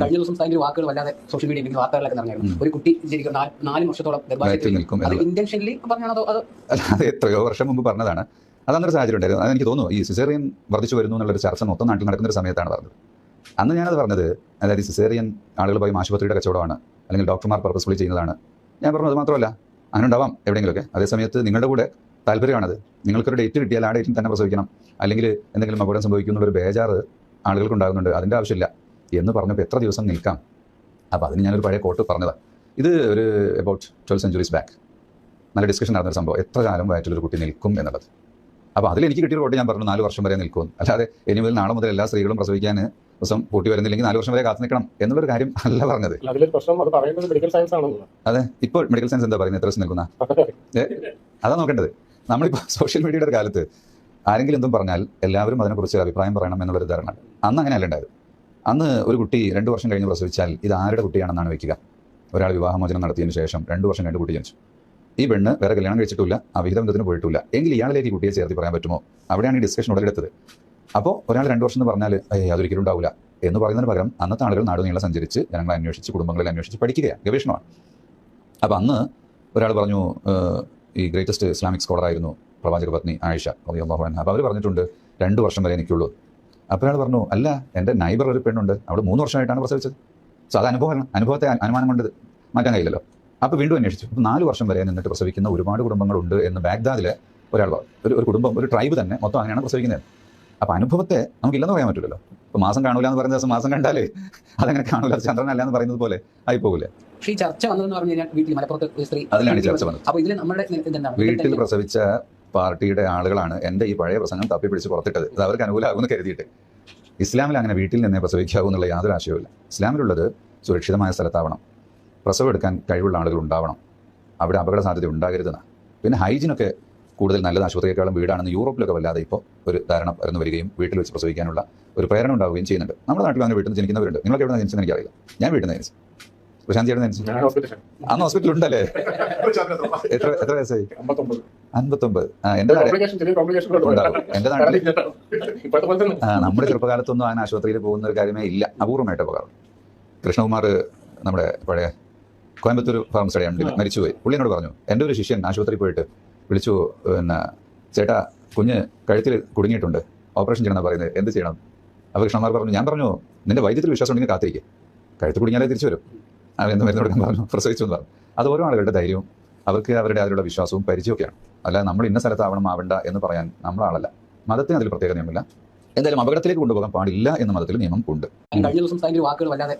കഴിഞ്ഞ ദിവസം അതിന്റെ വാക്കുകൾ വല്ലാതെ സോഷ്യൽ മീഡിയ വാർത്തകളിലൊക്കെ നടന്നായിരുന്നു ഒരു കുട്ടി ശരിക്കും നാല് വർഷത്തോളം നിൽക്കും അത് ഇന്റൻഷനലി പറഞ്ഞാണോ അതോ എത്രയോ വർഷം മുമ്പ് പറഞ്ഞതാണ്. അതന്നൊരു സാഹചര്യം ഉണ്ടായിരുന്നു. അതെനിക്ക് തോന്നുന്നു ഈ സിസേറിയൻ വർദ്ധിച്ചു വരുന്നു എന്നുള്ളൊരു ചർച്ച മൊത്തം നാട്ടിൽ നടക്കുന്ന ഒരു സമയത്താണ് പറഞ്ഞത്. അന്ന് ഞാനത് പറഞ്ഞത് അതായത് സിസേറിയൻ ആളുകൾ പോയി ആശുപത്രിയുടെ കച്ചവടമാണ് അല്ലെങ്കിൽ ഡോക്ടർമാർ പർപ്പസ്ഫുള്ളി ചെയ്യുന്നതാണ്. ഞാൻ പറഞ്ഞു അത് മാത്രമല്ല അങ്ങനെ ഉണ്ടാവാം എവിടെയെങ്കിലുമൊക്കെ. അതേസമയത്ത് നിങ്ങളുടെ കൂടെ താല്പര്യമാണത്. നിങ്ങൾക്കൊരു ഡേറ്റ് കിട്ടിയാൽ ആ ഡേറ്റിൽ തന്നെ പ്രസവിക്കണം. അല്ലെങ്കിൽ എന്തെങ്കിലും അപകടം സംഭവിക്കുന്ന ഒരു ബേജാറ് ആളുകൾക്ക് ഉണ്ടാകുന്നുണ്ട് അതിന്റെ ആവശ്യമില്ല. എന്ന് പറഞ്ഞപ്പോൾ എത്ര ദിവസം നിൽക്കാം? അപ്പോൾ അതിന് ഞാനൊരു പഴയ കോട്ട് പറഞ്ഞതാണ് ഇത് ഒരു അബൌട്ട് ട്വൽവ് സെഞ്ചുറീസ് ബാക്ക് നല്ല ഡിസ്കഷൻ നടന്നൊരു സംഭവം. എത്ര കാലം വയറ്റിലൊരു കുട്ടി നിൽക്കും എന്നുള്ളത്. അപ്പോൾ അതിൽ എനിക്ക് കിട്ടിയ കോട്ട് ഞാൻ പറഞ്ഞു നാല് വർഷം വരെ നിൽക്കും. അല്ലാതെ ഇനി മുതൽ നാളെ മുതൽ എല്ലാ സ്ത്രീകളും പ്രസവിക്കാൻ ദിവസം കൂട്ടി വരുന്നില്ലെങ്കിൽ നാല് വർഷം വരെ കാത്തു നിൽക്കണം എന്നുള്ളൊരു കാര്യം അല്ല പറഞ്ഞത്. മെഡിക്കൽ സയൻസ് അതെ ഇപ്പോൾ മെഡിക്കൽ സയൻസ് എന്താ പറയുന്നത്? എത്ര ദിവസം നിൽക്കുന്ന? അതാ നോക്കേണ്ടത്. നമ്മളിപ്പോൾ സോഷ്യൽ മീഡിയയുടെ ഒരു കാലത്ത് ആരെങ്കിലും എന്തും പറഞ്ഞാൽ എല്ലാവരും അതിനെക്കുറിച്ച് അഭിപ്രായം പറയണം എന്നുള്ളൊരു ധാരണ. അന്ന് അങ്ങനെയല്ല ഉണ്ടായത്. അന്ന് ഒരു കുട്ടി രണ്ട് വർഷം കഴിഞ്ഞ് പ്രസവിച്ചാൽ ഇത് ആരുടെ കുട്ടിയാണെന്നാണ് വെക്കുക. ഒരാൾ വിവാഹമോചനം നടത്തിയതിന് ശേഷം രണ്ട് വർഷം കഴിഞ്ഞ് കുട്ടി ജനിച്ചു. ഈ പെണ്ണ് വേറെ കല്യാണം കഴിച്ചിട്ടില്ല ആ വിഹിതബന്ധത്തിന് പോയിട്ടില്ല. എങ്കിൽ ഇയാളിലേക്ക് കുട്ടിയെ ചേർത്തി പറയാൻ പറ്റുമോ? അവിടെയാണ് ഈ ഡിസ്കഷൻ ഉടലെടുത്തത്. അപ്പോൾ ഒരാൾ രണ്ട് വർഷം എന്ന് പറഞ്ഞാൽ ഏയ് അതൊരിക്കലും ഉണ്ടാവില്ല എന്ന് പറയുന്നതിന് പകരം അന്നത്തെ ആളുകൾ നാടുനീളം സഞ്ചരിച്ച് ജനങ്ങളെ അന്വേഷിച്ച് കുടുംബങ്ങളിൽ അന്വേഷിച്ച് പഠിക്കുകയാണ്. ഗവേഷണമാണ്. അപ്പോൾ അന്ന് ഒരാൾ പറഞ്ഞു ഈ ഗ്രേറ്റസ്റ്റ് ഇസ്ലാമിക് സ്കോളറായിരുന്നു പ്രവാചക പത്നി ആയിഷ അപ്പോൾ അവർ പറഞ്ഞിട്ടുണ്ട് രണ്ട് വർഷം വരെ എനിക്കുള്ളൂ അപ്പോൾ അയാൾ പറഞ്ഞു അല്ല എന്റെ നൈബർ ഒരു പെണ്ണുണ്ട്. അവിടെ മൂന്ന് വർഷമായിട്ടാണ് പ്രസവിച്ചത്. സോ അത് അനുഭവമാണ്. അനുഭവത്തെ അനുമാനം കൊണ്ട് മാറ്റാൻ കഴിയില്ലല്ലോ. അപ്പോൾ വീണ്ടും അന്വേഷിച്ചു. അപ്പോൾ നാല് വർഷം വരെ നിന്നിട്ട് പ്രസവിക്കുന്ന ഒരുപാട് കുടുംബങ്ങളുണ്ട് എന്ന് ബാഗ്ദാദിലെ ഒരാൾ ഒരു ഒരു കുടുംബം ഒരു ട്രൈബ് തന്നെ മൊത്തം അങ്ങനെയാണ് പ്രസവിക്കുന്നത്. അപ്പോൾ അനുഭവത്തെ നമുക്കില്ലെന്ന് പറയാൻ പറ്റില്ലല്ലോ ഇപ്പോൾ മാസം കാണൂല എന്ന് പറയുന്ന ദിവസം മാസം കണ്ടാലേ അതങ്ങനെ കാണൂല. ചന്ദ്രനല്ല എന്ന് പറയുന്നത് പോലെ ആയി പോകില്ലേ പക്ഷേ ഈ ചർച്ച വന്നതെന്ന് പറഞ്ഞു കഴിഞ്ഞാൽ വീട്ടിൽ മലപ്പുറത്ത് സ്ത്രീ അതിലാണ് ചർച്ച വന്നത്. അപ്പോൾ ഇതിൽ നമ്മുടെ വീട്ടിൽ പ്രസവിച്ച പാർട്ടിയുടെ ആളുകളാണ് എന്റെ ഈ പഴയ പ്രസംഗം തപ്പി പിടിച്ച് പുറത്തിട്ടത്. അത് അവർക്ക് അനുകൂലമാകുമെന്ന് കരുതിയിട്ട്. ഇസ്ലാമിൽ അങ്ങനെ വീട്ടിൽ നിന്നേ പ്രസവിക്കാവൂ എന്നുള്ള യാതൊരു ആശയവുമില്ല. ഇസ്ലാമിലുള്ളത് സുരക്ഷിതമായ സ്ഥലത്താവണം. പ്രസവം എടുക്കാൻ കഴിവുള്ള ആളുകൾ ഉണ്ടാവണം. അവിടെ അപകട സാധ്യത ഉണ്ടാകരുതെന്ന്. പിന്നെ ഹൈജീനൊക്കെ കൂടുതൽ നല്ലത് ആശുപത്രിയേക്കാളും വീടാണെന്ന് യൂറോപ്പിലൊക്കെ വല്ലാതെ ഇപ്പോൾ ഒരു ധാരണ പരന്നു വരികയും വീട്ടിൽ വെച്ച് പ്രസവിക്കാനുള്ള ഒരു പ്രേരണ ഉണ്ടാവുകയും ചെയ്യുന്നുണ്ട്. നമ്മുടെ നാട്ടിൽ അങ്ങനെ വീട്ടിൽ നിന്ന് ജനിക്കുന്നവരുണ്ട്. നിങ്ങൾക്ക് എവിടെ നിന്ന് ജനിച്ചെന്ന് എനിക്കറിയില്ല. ഞാൻ വീട്ടിൽ നിന്ന് ജനിച്ചു പ്രശാന്തി എവിടെ ജനിച്ചു അന്ന് ഹോസ്പിറ്റലുണ്ടല്ലേ എത്ര എത്ര വയസ്സായി? അൻപത്തൊമ്പത്. നാട്ടിൽ നമ്മുടെ ചെറുപ്പകാലത്തൊന്നും അങ്ങനെ ആശുപത്രിയിൽ പോകുന്ന ഒരു കാര്യമേ ഇല്ല. അപൂർവമായിട്ട് പോകാറുണ്ട് കൃഷ്ണകുമാർ നമ്മുടെ പഴയ കോയമ്പത്തൂർ ഫാർമസിയുടെ ഉണ്ട് മരിച്ചുപോയി. പുള്ളിനോട് പറഞ്ഞു എന്റെ ഒരു ശിഷ്യൻ ആശുപത്രിയിൽ പോയിട്ട് വിളിച്ചു പിന്നെ ചേട്ടാ കുഞ്ഞ് കഴുത്തിൽ കുടുങ്ങിയിട്ടുണ്ട്. ഓപ്പറേഷൻ ചെയ്യണമെന്ന് പറയുന്നത്. എന്ത് ചെയ്യണം? അപ്പോൾ കൃഷ്ണകുമാർ പറഞ്ഞു ഞാൻ പറഞ്ഞു നിന്റെ വൈദ്യത്തിൽ വിശ്വാസം ഉണ്ടെങ്കിൽ കാത്തിരിക്കുക കഴുത്ത് കുടുങ്ങിയാലേ തിരിച്ചു വരും. അവൻ എന്ത് മരുന്ന് കൊടുക്കാൻ പറഞ്ഞു പ്രസവിച്ചു എന്ന് പറഞ്ഞു. അത് ഓരോ ആളുകളുടെ ധൈര്യവും അവർക്ക് അവരുടെ അതിലുള്ള വിശ്വാസവും പരിചയമൊക്കെയാണ്. അല്ലാതെ നമ്മൾ ഇന്ന സ്ഥലത്താവണം ആവണ്ട എന്ന് പറയാൻ നമ്മളാളല്ല. മതത്തിന് അതിൽ പ്രത്യേക നിയമമില്ല. എന്തായാലും അപകടത്തിലേക്ക് കൊണ്ടുപോകാൻ പാടില്ല എന്ന മതത്തിൽ നിയമം ഉണ്ട്. കഴിഞ്ഞ ദിവസം വാക്കുകൾ വല്ലാതെ